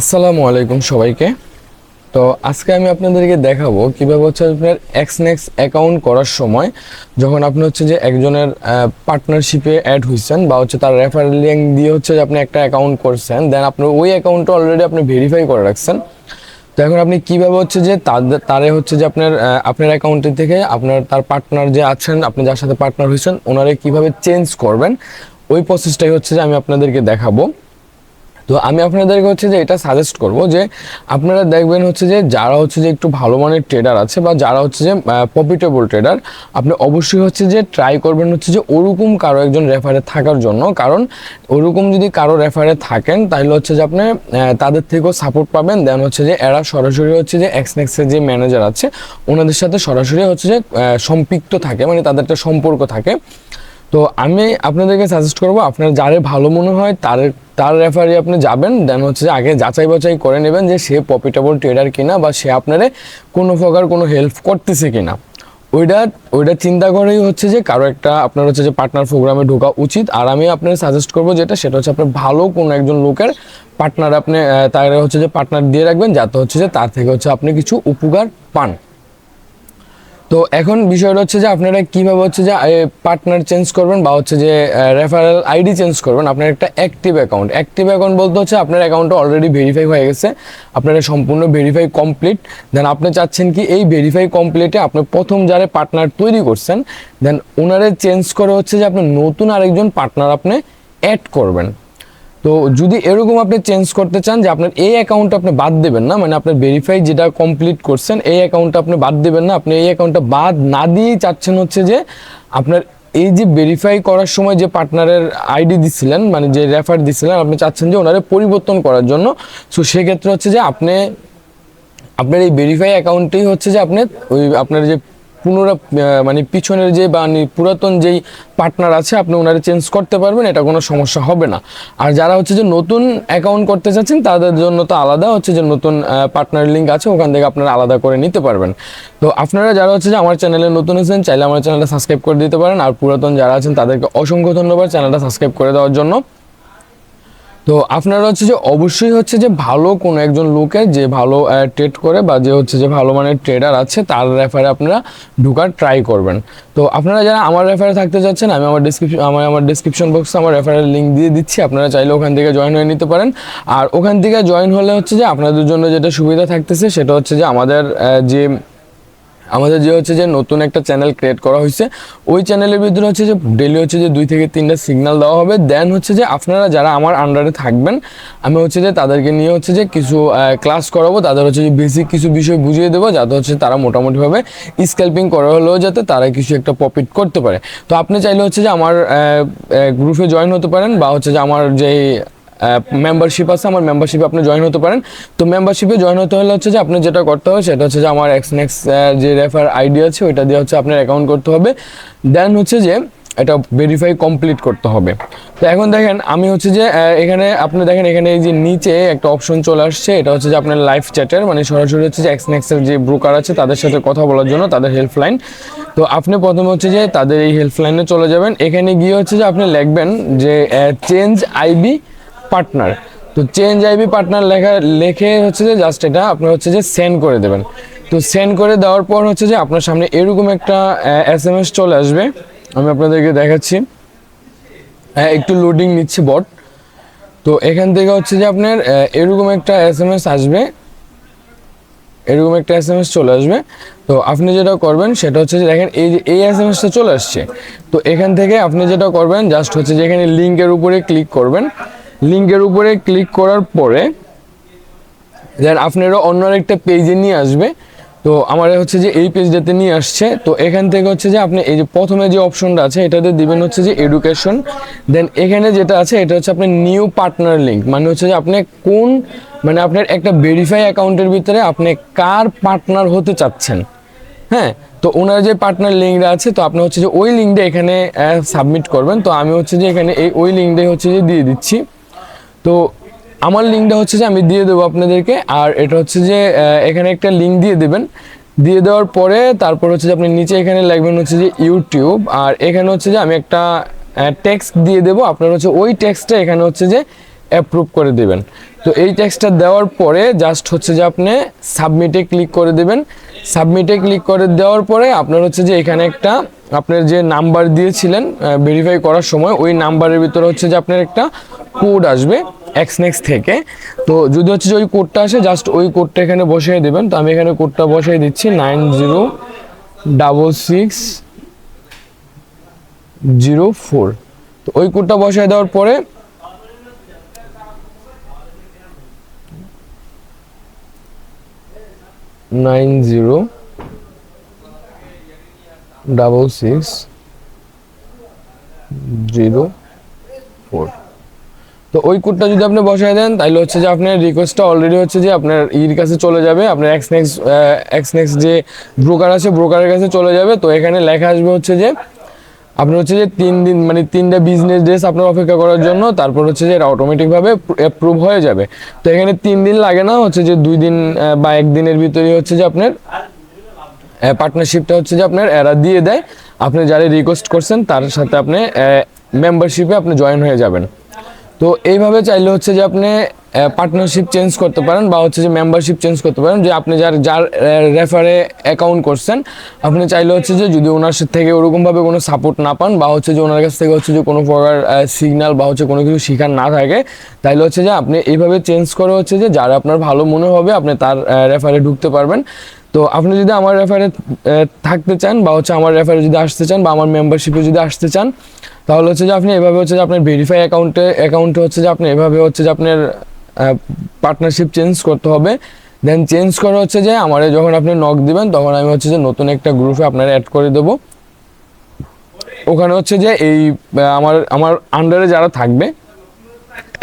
আসসালামু আলাইকুম সবাইকে। তো আজকে আমি আপনাদেরকে দেখাবো কীভাবে হচ্ছে আপনার এক্সনেক্স অ্যাকাউন্ট করার সময় যখন আপনি হচ্ছে যে একজনের পার্টনারশিপে অ্যাড হয়েছেন বা হচ্ছে তার রেফারেল লিঙ্ক দিয়ে হচ্ছে যে আপনি একটা অ্যাকাউন্ট করছেন দেন আপনার ওই অ্যাকাউন্টটা অলরেডি আপনি ভেরিফাই করে রাখছেন। তো এখন আপনি কীভাবে হচ্ছে যে তারে হচ্ছে যে আপনার আপনার অ্যাকাউন্টে থেকে আপনার, তার পার্টনার যে আছেন, আপনি যার সাথে পার্টনার হয়েছেন, ওনারে কীভাবে চেঞ্জ করবেন, ওই প্রসেসটাই হচ্ছে যে আমি আপনাদেরকে দেখাবো। তো আমি আপনাদেরকে হচ্ছে যে এটা সাজেস্ট করব যে আপনারা দেখবেন হচ্ছে যে যারা হচ্ছে যে একটু ভালো মানের ট্রেডার আছে বা যারা হচ্ছে যে প্রফিটেবল ট্রেডার আপনি অবশ্যই হচ্ছে যে ট্রাই করবেন হচ্ছে যে ওরকম কারও একজন রেফারে থাকার জন্য। কারণ ওরকম যদি কারও রেফারে থাকেন তাহলে হচ্ছে যে আপনি তাদের থেকেও সাপোর্ট পাবেন। দেন হচ্ছে যে এরা সরাসরি হচ্ছে যে এক্সনেক্সের যে ম্যানেজার আছে, ওনাদের সাথে সরাসরি হচ্ছে যে সম্পৃক্ত থাকে মানে তাদের একটা সম্পর্ক থাকে। তো আমি আপনাদেরকে সাজেস্ট করব, আপনার যারে ভালো মনে হয় তার তার রেফারে আপনি যাবেন দেন হচ্ছে যে আগে যাচাই বাছাই করে নেবেন যে সে প্রফিটেবল ট্রেডার কিনা বা সে আপনারে কোনো প্রকার কোনো হেল্প করতেছে কিনা। ওইটা ওইটা চিন্তা করেই হচ্ছে যে কারও একটা আপনার হচ্ছে যে পার্টনার প্রোগ্রামে ঢোকা উচিত। আর আমি আপনার সাজেস্ট করব যেটা, সেটা হচ্ছে আপনার ভালো কোনো একজন লোকের পার্টনার আপনি তার হচ্ছে যে পার্টনার দিয়ে রাখবেন, যাতে হচ্ছে যে তার থেকে হচ্ছে আপনি কিছু উপকার পান। তো এখন বিষয়টা হচ্ছে যে আপনারা কীভাবে হচ্ছে যে পার্টনার চেঞ্জ করবেন বা হচ্ছে যে রেফারেল আইডি চেঞ্জ করবেন, আপনার একটা অ্যাক্টিভ অ্যাকাউন্ট অ্যাক্টিভ অ্যাকাউন্ট বলতে হচ্ছে আপনার অ্যাকাউন্টটা অলরেডি ভেরিফাই হয়ে গেছে, আপনার সম্পূর্ণ ভেরিফাই কমপ্লিট দেন আপনি চাচ্ছেন কি এই ভেরিফাই কমপ্লিটে আপনি প্রথম যারা পার্টনার তৈরি করছেন দেন ওনারে চেঞ্জ করে হচ্ছে যে আপনি নতুন আরেকজন পার্টনার আপনি অ্যাড করবেন। তো যদি এরকম আপনি চেঞ্জ করতে চান যে আপনার এই অ্যাকাউন্টটা আপনি বাদ দেবেন না মানে আপনার ভেরিফাই যেটা কমপ্লিট করছেন, এই অ্যাকাউন্টটা আপনি বাদ দেবেন না, আপনি এই অ্যাকাউন্টটা বাদ না দিয়েই চাচ্ছেন হচ্ছে যে আপনার এই যে ভেরিফাই করার সময় যে পার্টনারের আইডি দিছিলেন মানে যে রেফার দিছিলেন, আপনি চাচ্ছেন যে ওনারে পরিবর্তন করার জন্য। সো সেক্ষেত্রে হচ্ছে যে আপনি, আপনার এই ভেরিফাই অ্যাকাউন্টেই হচ্ছে যে আপনি ওই আপনার যে পুনরা মানে পিছনের যে বা পুরাতন যেই পার্টনার আছে, আপনি ওনারে চেঞ্জ করতে পারবেন, এটা কোনো সমস্যা হবে না। আর যারা হচ্ছে যে নতুন অ্যাকাউন্ট করতে চাচ্ছেন, তাদের জন্য তো আলাদা হচ্ছে যে নতুন পার্টনার লিঙ্ক আছে, ওখান থেকে আপনারা আলাদা করে নিতে পারবেন। তো আপনারা যারা হচ্ছে যে আমার চ্যানেলে নতুন আছেন, চাইলে আমার চ্যানেলটা সাবস্ক্রাইব করে দিতে পারেন। আর পুরাতন যারা আছেন, তাদেরকে অসংখ্য ধন্যবাদ চ্যানেলটা সাবস্ক্রাইব করে দেওয়ার জন্য। তো আপনারা হচ্ছে যে অবশ্যই হচ্ছে যে ভালো কোনো একজন লোকের যে ভালো ট্রেড করে বা যে হচ্ছে যে ভালো মানের ট্রেডার আছে, তার রেফারে আপনারা ঢোকার ট্রাই করবেন। তো আপনারা যারা আমার রেফারে থাকতে চাচ্ছেন, আমি আমার ডিসক্রিপশন আমার আমার ডিসক্রিপশন বক্সে আমার রেফারের লিঙ্ক দিয়ে দিচ্ছি, আপনারা চাইলে ওখান থেকে জয়েন হয়ে নিতে পারেন। আর ওখান থেকে জয়েন হলে হচ্ছে যে আপনাদের জন্য যেটা সুবিধা থাকতেছে, সেটা হচ্ছে যে আমাদের যে আমাদের যে হচ্ছে যে নতুন একটা চ্যানেল ক্রিয়েট করা হয়েছে, ওই চ্যানেলের ভিতরে হচ্ছে যে ডেলি হচ্ছে যে দুই থেকে তিনটা সিগন্যাল দেওয়া হবে। দেন হচ্ছে যে আপনারা যারা আমার আন্ডারে থাকবেন, আমি হচ্ছে যে তাদেরকে নিয়ে হচ্ছে যে কিছু ক্লাস করাবো, তাদের হচ্ছে যে বেসিক কিছু বিষয় বুঝিয়ে দেবো, যাতে হচ্ছে তারা মোটামুটিভাবে স্ক্যাল্পিং করা হলেও যাতে তারা কিছু একটা প্রফিট করতে পারে। তো আপনি চাইলে হচ্ছে যে আমার গ্রুপে জয়েন হতে পারেন বা হচ্ছে যে আমার যেই মেম্বারশিপ আছে, আমার মেম্বারশিপে আপনি জয়েন হতে পারেন। তো মেম্বারশিপে জয়েন হতে হলে হচ্ছে যে আপনি যেটা করতে হবে, সেটা হচ্ছে যে আমার এক্স নেক্সট যে রেফার আইডি আছে, ওইটা দিয়ে হচ্ছে আপনার অ্যাকাউন্ট করতে হবে। দেন হচ্ছে যে এটা ভেরিফাই কমপ্লিট করতে হবে। তো এখন দেখেন, আমি হচ্ছে যে এখানে আপনি দেখেন, এখানে এই যে নিচে একটা অপশন চলে আসছে, এটা হচ্ছে যে আপনার লাইভ চ্যাটের মানে সরাসরি হচ্ছে যে এক্স নেক্সের যে ব্রোকার আছে, তাদের সাথে কথা বলার জন্য, তাদের হেল্পলাইন তো আপনি প্রথমে হচ্ছে যে তাদের এই হেল্পলাইনে চলে যাবেন। এখানে গিয়ে হচ্ছে যে আপনি লিখবেন যে চেঞ্জ আইবি পার্টনার তো চেঞ্জ আইবি পার্টনার লেখা, লেখে হচ্ছে যে জাস্ট এটা আপনার হচ্ছে যে সেন্ড করে দেবেন। তো সেন্ড করে দেওয়ার পর হচ্ছে যে আপনার সামনে এরকম একটা এস এম এস চলে আসবে। আমি আপনাদেরকে দেখাচ্ছি। হ্যাঁ একটু লোডিং নিচ্ছে বট তো এখান থেকে হচ্ছে যে আপনার এরকম একটা এস এম এস আসবে। এরকম একটা এস এম এস চলে আসবে। তো আপনি যেটা করবেন সেটা হচ্ছে যে দেখেন, এই যে, এই এস এম এসটা চলে আসছে। তো এখান থেকে আপনি যেটা করবেন জাস্ট হচ্ছে যে এখানে লিঙ্কের উপরে ক্লিক করবেন। লিঙ্কের উপরে ক্লিক করার পরে দেন আপনারও অন্য একটা পেজে নিয়ে আসবে। তো আমার হচ্ছে যে এই পেজটাতে নিয়ে আসছে। তো এখান থেকে হচ্ছে যে আপনি এই যে প্রথমে যে অপশনটা আছে, এটাতে দিবেন হচ্ছে যে এডুকেশন দেন এখানে যেটা আছে, এটা হচ্ছে আপনার নিউ পার্টনার লিঙ্ক মানে হচ্ছে যে আপনি কোন মানে আপনার একটা ভেরিফাই অ্যাকাউন্টের ভিতরে আপনি কার পার্টনার হতে চাচ্ছেন। হ্যাঁ? তো ওনার যে পার্টনার লিঙ্কটা আছে, তো আপনি হচ্ছে যে ওই লিঙ্কটা এখানে সাবমিট করবেন। তো আমি হচ্ছে যে এখানে এই, ওই লিঙ্কটাই হচ্ছে যে দিয়ে দিচ্ছি। তো আমার লিঙ্কটা হচ্ছে যে আমি দিয়ে দেবো আপনাদেরকে, আর এটা হচ্ছে যে এখানে একটা লিঙ্ক দিয়ে দেবেন। দিয়ে দেওয়ার পরে তারপর হচ্ছে যে আপনি নিচে এখানে লাগবেন হচ্ছে যে ইউটিউব, আর এখানে হচ্ছে যে আমি একটা টেক্সট দিয়ে দেবো। আপনার হচ্ছে ওই টেক্সটটা এখানে হচ্ছে যে অ্যাপ্রুভ করে দেবেন। তো এই ট্যাক্সটা দেওয়ার পরে জাস্ট হচ্ছে যে আপনি সাবমিটে ক্লিক করে দেবেন। সাবমিটে ক্লিক করে দেওয়ার পরে আপনার হচ্ছে যে এখানে একটা আপনার যে নাম্বার দিয়েছিলেন ভেরিফাই করার সময় ওই নাম্বারের ভিতরে হচ্ছে যে আপনার একটা কোড আসবে এক্সনেক্স থেকে। তো যদি হচ্ছে যে ওই কোডটা আসে জাস্ট ওই কোডটা এখানে বসিয়ে দেবেন। তো আমি এখানে কোডটা বসিয়ে দিচ্ছি nine zero double six zero four তো ওই কোডটা বসায় দেওয়ার পরে nine zero, double six, zero four. তো ওই কোডটা যদি আপনি বসায় দেন তাহলে হচ্ছে যে আপনার রিকোয়েস্টটা অলরেডি হচ্ছে যে আপনার ইর কাছে চলে যাবে, আপনার এক্স নেক্স এক্স নেক্স যে ব্রোকার আছে ব্রোকারের কাছে চলে যাবে। তো এখানে লেখা আসবে হচ্ছে যে আপনার হচ্ছে যে তিন দিন মানে তিনটা বিজনেস ডেস আপনার অপেক্ষা করার জন্য, তারপর হচ্ছে যে এটা অটোমেটিকভাবে অ্যাপ্রুভ হয়ে যাবে। তো এখানে তিন দিন লাগে না, হচ্ছে যে দুই দিন বা একদিনের ভিতরেই হচ্ছে যে আপনার পার্টনারশিপটা হচ্ছে যে আপনার এরা দিয়ে দেয়। আপনি যারা রিকোয়েস্ট করছেন, তার সাথে আপনি মেম্বারশিপে আপনি জয়েন হয়ে যাবেন। তো এইভাবে চাইলে হচ্ছে যে আপনি পার্টনারশিপ চেঞ্জ করতে পারেন বা হচ্ছে যে মেম্বারশিপ চেঞ্জ করতে পারেন যে আপনি যার যার রেফারে অ্যাকাউন্ট করছেন আপনি চাইলে হচ্ছে যে যদি ওনার থেকে ওরকমভাবে কোনো সাপোর্ট না পান বা হচ্ছে যে ওনার কাছ থেকে হচ্ছে যে কোনো প্রকার সিগনাল বা হচ্ছে কোনো কিছু শেখার না থাকে তাইলে হচ্ছে যে আপনি এইভাবে চেঞ্জ করে হচ্ছে যে যার আপনার ভালো মনে হবে আপনি তার রেফারে ঢুকতে পারবেন তো আপনি যদি আমার রেফারে থাকতে চান বা হচ্ছে আমার রেফারে যদি আসতে চান বা আমার মেম্বারশিপে যদি আসতে চান তাহলে হচ্ছে যে আপনি এভাবে হচ্ছে যে আপনার ভেরিফাই অ্যাকাউন্টে অ্যাকাউন্টে হচ্ছে যে আপনি এভাবে হচ্ছে যে আপনার পার্টনারশিপ চেঞ্জ করতে হবে। দেন চেঞ্জ করা হচ্ছে যে, আমার যখন আপনি নক দিবেন, তখন আমি হচ্ছে যে নতুন একটা গ্রুপে আপনার অ্যাড করে দেবো। ওখানে হচ্ছে যে এই আমার আমার আন্ডারে যারা থাকবে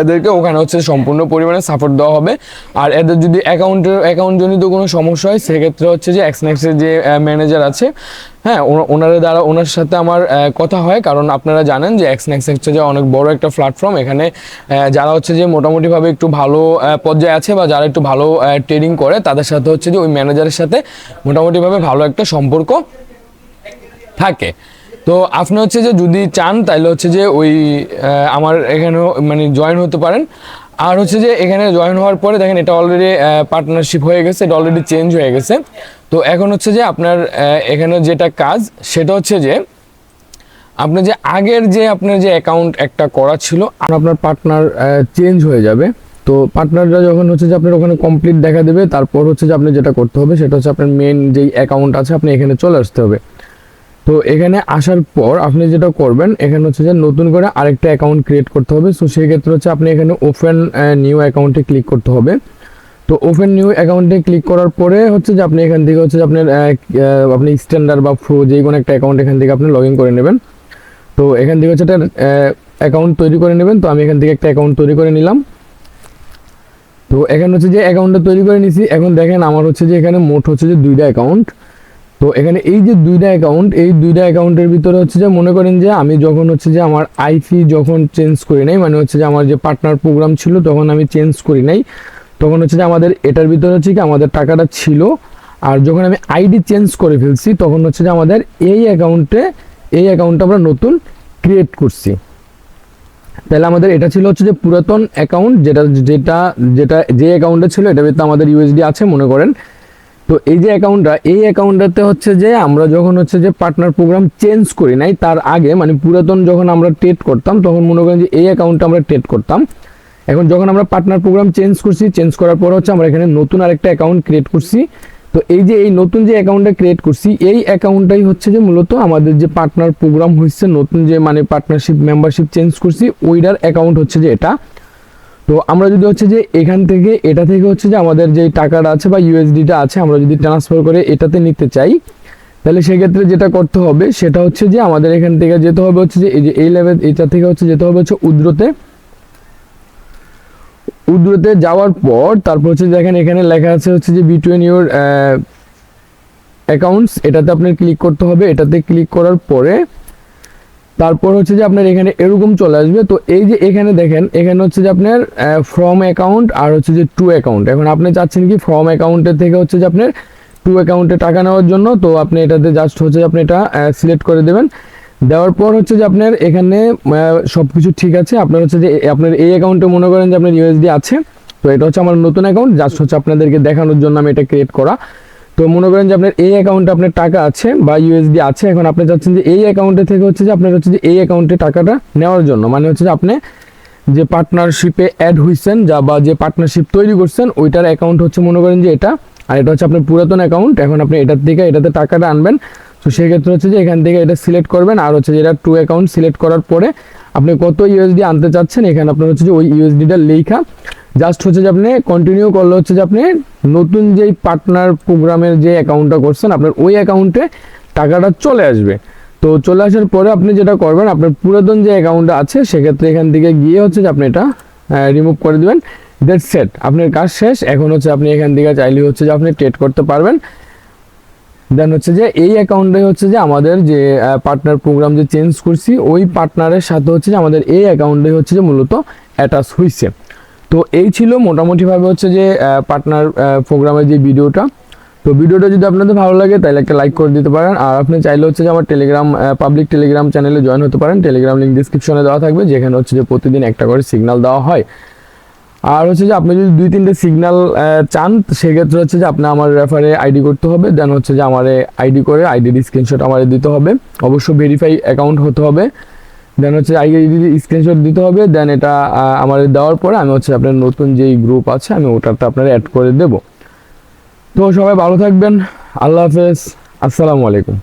এদেরকে ওখানে হচ্ছে সম্পূর্ণ পরিমাণে সাপোর্ট দেওয়া হবে। আর এদের যদি অ্যাকাউন্টের অ্যাকাউন্ট জনিত কোনো সমস্যা হয়, সেক্ষেত্রে হচ্ছে যে এক্সনেক্সের যে ম্যানেজার আছে হ্যাঁ ওনা- ওনারা দ্বারা ওনার সাথে আমার কথা হয়। কারণ আপনারা জানেন যে এক্সনেক্স হচ্ছে যে অনেক বড় একটা প্ল্যাটফর্ম এখানে যারা হচ্ছে যে মোটামুটিভাবে একটু ভালো পর্যায়ে আছে বা যারা একটু ভালো ট্রেডিং করে, তাদের সাথে হচ্ছে যে ওই ম্যানেজারের সাথে মোটামুটিভাবে ভালো একটা সম্পর্ক থাকে। তো আপনি হচ্ছে যে যদি চান তাহলে হচ্ছে যে ওই আমার এখানেও মানে জয়েন হতে পারেন। আর হচ্ছে যে এখানে জয়েন হওয়ার পরে দেখেন এটা অলরেডি পার্টনারশিপ হয়ে গেছে, এটা অলরেডি চেঞ্জ হয়ে গেছে। তো এখন হচ্ছে যে আপনার এখানে যেটা কাজ, সেটা হচ্ছে যে আপনি যে আগের যে আপনার যে অ্যাকাউন্ট একটা করা ছিল, আর আপনার পার্টনার চেঞ্জ হয়ে যাবে। তো পার্টনাররা যখন হচ্ছে যে আপনার ওখানে কমপ্লিট দেখা দেবে, তারপর হচ্ছে যে আপনি যেটা করতে হবে, সেটা হচ্ছে আপনার মেন যেই অ্যাকাউন্ট আছে, আপনি এখানে চলে আসতে হবে। তো এখানে আসার পর আপনি যেটা করবেন, এখানে হচ্ছে যে নতুন করে আরেকটা অ্যাকাউন্ট ক্রিয়েট করতে হবে। সো সেই ক্ষেত্রে হচ্ছে আপনি এখানে ওপেন নিউ অ্যাকাউন্টে ক্লিক করতে হবে। তো ওপেন নিউ অ্যাকাউন্টে ক্লিক করার পরে হচ্ছে যে আপনি এখান থেকে হচ্ছে যে আপনার আপনি স্ট্যান্ডার্ড বা ফ্রো যে কোনো একটা অ্যাকাউন্ট এখান থেকে আপনি লগ ইন করে নেবেন। তো এখান থেকে হচ্ছে একটা অ্যাকাউন্ট তৈরি করে নেবেন। তো আমি এখান থেকে একটা অ্যাকাউন্ট তৈরি করে নিলাম। তো এখানে হচ্ছে যে অ্যাকাউন্টটা তৈরি করে নিছি। এখন দেখেন আমার হচ্ছে যে এখানে মোট হচ্ছে যে দুইটা অ্যাকাউন্ট তো এখানে এই যে দুইটা অ্যাকাউন্ট এই দুইটা অ্যাকাউন্টের ভিতরে হচ্ছে যে মনে করেন যে আমি যখন হচ্ছে যে আমার আইপি যখন চেঞ্জ করি নাই মানে হচ্ছে যে আমার যে পার্টনার প্রোগ্রাম ছিল তখন আমি চেঞ্জ করি নাই। তখন হচ্ছে যে আমাদের এটার ভিতরে হচ্ছে কি আমাদের টাকাটা ছিল। আর যখন আমি আইডি চেঞ্জ করে ফেলছি, তখন হচ্ছে যে আমাদের এই অ্যাকাউন্টে এই অ্যাকাউন্টটা আমরা নতুন ক্রিয়েট করছি। তাহলে আমাদের এটা ছিল হচ্ছে যে পুরাতন অ্যাকাউন্ট যেটা যেটা যেটা, যে অ্যাকাউন্টে ছিল, এটার ভিতরে আমাদের ইউএসডি আছে, মনে করেন। তো এই যে অ্যাকাউন্টটা এই অ্যাকাউন্টটাতে হচ্ছে যে আমরা যখন হচ্ছে যে পার্টনার প্রোগ্রাম চেঞ্জ করি নাই, তার আগে মানে পুরাতন যখন আমরা ট্রেড করতাম, তখন মনে করেন যে এই অ্যাকাউন্টটা আমরা ট্রেড করতাম। এখন যখন আমরা পার্টনার প্রোগ্রাম চেঞ্জ করছি চেঞ্জ করার পর হচ্ছে আমরা এখানে নতুন আরেকটা অ্যাকাউন্ট ক্রিয়েট করছি। তো এই যে এই নতুন যে অ্যাকাউন্টটা ক্রিয়েট করছি, এই অ্যাকাউন্টটাই হচ্ছে যে মূলত আমাদের যে পার্টনার প্রোগ্রাম হচ্ছে নতুন যে মানে পার্টনারশিপ মেম্বারশিপ চেঞ্জ করছি, ওইটার অ্যাকাউন্ট হচ্ছে যে এটা। তো আমরা যদি হচ্ছে যে এখান থেকে, এটা থেকে হচ্ছে যে আমাদের যে টাকাটা আছে বা ইউএসডিটা আছে, আমরা যদি ট্রান্সফার করে এটাতে নিতে চাই, তাহলে সেক্ষেত্রে যেটা করতে হবে, সেটা হচ্ছে যে আমাদের এখান থেকে যেতে হবে হচ্ছে যে এই যে এই লেভেল এটা থেকে হচ্ছে যেতে হবে হচ্ছে উদ্রতে। উদ্রতে যাওয়ার পর, তারপর হচ্ছে দেখেন এখানে লেখা আছে হচ্ছে যে বিটুইন ইউর অ্যাকাউন্টস এটাতে আপনার ক্লিক করতে হবে। এটাতে ক্লিক করার পরে তারপর হচ্ছে যে আপনার এখানে এরকম চলে আসবে। তো এই যে এখানে দেখেন, এখানে হচ্ছে যে আপনার ফ্রম অ্যাকাউন্ট আর হচ্ছে যে টু অ্যাকাউন্ট এখন আপনি চাচ্ছেন কি ফ্রম অ্যাকাউন্টের থেকে হচ্ছে যে আপনার টু অ্যাকাউন্টে টাকা নেওয়ার জন্য। তো আপনি এটাতে জাস্ট হচ্ছে আপনি এটা সিলেক্ট করে দেবেন। দেওয়ার পর হচ্ছে যে আপনার এখানে সব কিছু ঠিক আছে। আপনার হচ্ছে যে আপনার এই অ্যাকাউন্টে মনে করেন যে আপনার ইউএসডি আছে। তো এটা হচ্ছে আমার নতুন অ্যাকাউন্ট জাস্ট হচ্ছে আপনাদেরকে দেখানোর জন্য আমি এটা ক্রিয়েট করা। তো মনে করেন যে আপনার এই অ্যাকাউন্টে আপনার টাকা আছে বা ইউএসডি আছে, এখন আপনি চাচ্ছেন যে এই অ্যাকাউন্টে থেকে হচ্ছে যে আপনার হচ্ছে যে এই অ্যাকাউন্টে টাকাটা নেওয়ার জন্য। মানে হচ্ছে যে আপনি যে পার্টনারশিপে অ্যাড হয়েছেন যা বা যে পার্টনারশিপ তৈরি করছেন, ওইটার অ্যাকাউন্ট হচ্ছে মনে করেন যে এটা। আর এটা হচ্ছে আপনার পুরাতন অ্যাকাউন্ট এখন আপনি এটার থেকে এটাতে টাকাটা আনবেন। তো সেক্ষেত্রে হচ্ছে যে এখান থেকে এটা সিলেক্ট করবেন আর হচ্ছে যে এটা টু অ্যাকাউন্ট সিলেক্ট করার পরে আপনি কত ইউএসডি আনতে চাচ্ছেন, এখানে আপনার হচ্ছে যে ওই ইউএসডিটা লেখা। জাস্ট হচ্ছে যে আপনি কন্টিনিউ করলে হচ্ছে যে আপনি নতুন যেই পার্টনার প্রোগ্রামের যে অ্যাকাউন্টটা করছেন, আপনার ওই অ্যাকাউন্টে টাকাটা চলে আসবে। তো চলে আসার পরে আপনি যেটা করবেন, আপনার পুরাতন যে অ্যাকাউন্টটা আছে, সেক্ষেত্রে এখান থেকে গিয়ে হচ্ছে যে আপনি এটা রিমুভ করে দেবেন। দ্যাট সেট আপনার কাজ শেষ। এখন হচ্ছে আপনি এখান থেকে চাইলে হচ্ছে যে আপনি ট্রেড করতে পারবেন। দেন হচ্ছে যে এই অ্যাকাউন্টে হচ্ছে যে আমাদের যে পার্টনার প্রোগ্রাম যে চেঞ্জ করছি, ওই পার্টনারের সাথে হচ্ছে যে আমাদের এই অ্যাকাউন্টে হচ্ছে যে মূলত অ্যাটাচ হয়েছে তো এই ছিল মোটামুটিভাবে হচ্ছে যে পার্টনার প্রোগ্রামের যে ভিডিওটা তো ভিডিওটা যদি আপনাদের ভালো লাগে, তাহলে একটা লাইক করে দিতে পারেন। আর আপনি চাইলে হচ্ছে যে আমার টেলিগ্রাম পাবলিক টেলিগ্রাম চ্যানেলে জয়েন হতে পারেন। টেলিগ্রাম লিঙ্ক ডিসক্রিপশনে দেওয়া থাকবে, যেখানে হচ্ছে যে প্রতিদিন একটা করে সিগনাল দেওয়া হয়। আর হচ্ছে যে আপনি যদি দুই তিনটে সিগনাল চান, সেক্ষেত্রে হচ্ছে যে আপনি আমার রেফারে আইডি করতে হবে। দেন হচ্ছে যে আমার আইডি করে আইডির স্ক্রিনশট আমার দিতে হবে। অবশ্য ভেরিফাই অ্যাকাউন্ট হতে হবে। দেন হচ্ছে আগে স্ক্রিনশট দিতে হবে দেন এটা আমাদের দেওয়ার পরে আমি হচ্ছে আপনার নতুন যেই গ্রুপ আছে, আমি ওটাতে আপনার অ্যাড করে দেব। তো সবাই ভালো থাকবেন। আল্লাহ হাফেজ। আসসালামু আলাইকুম।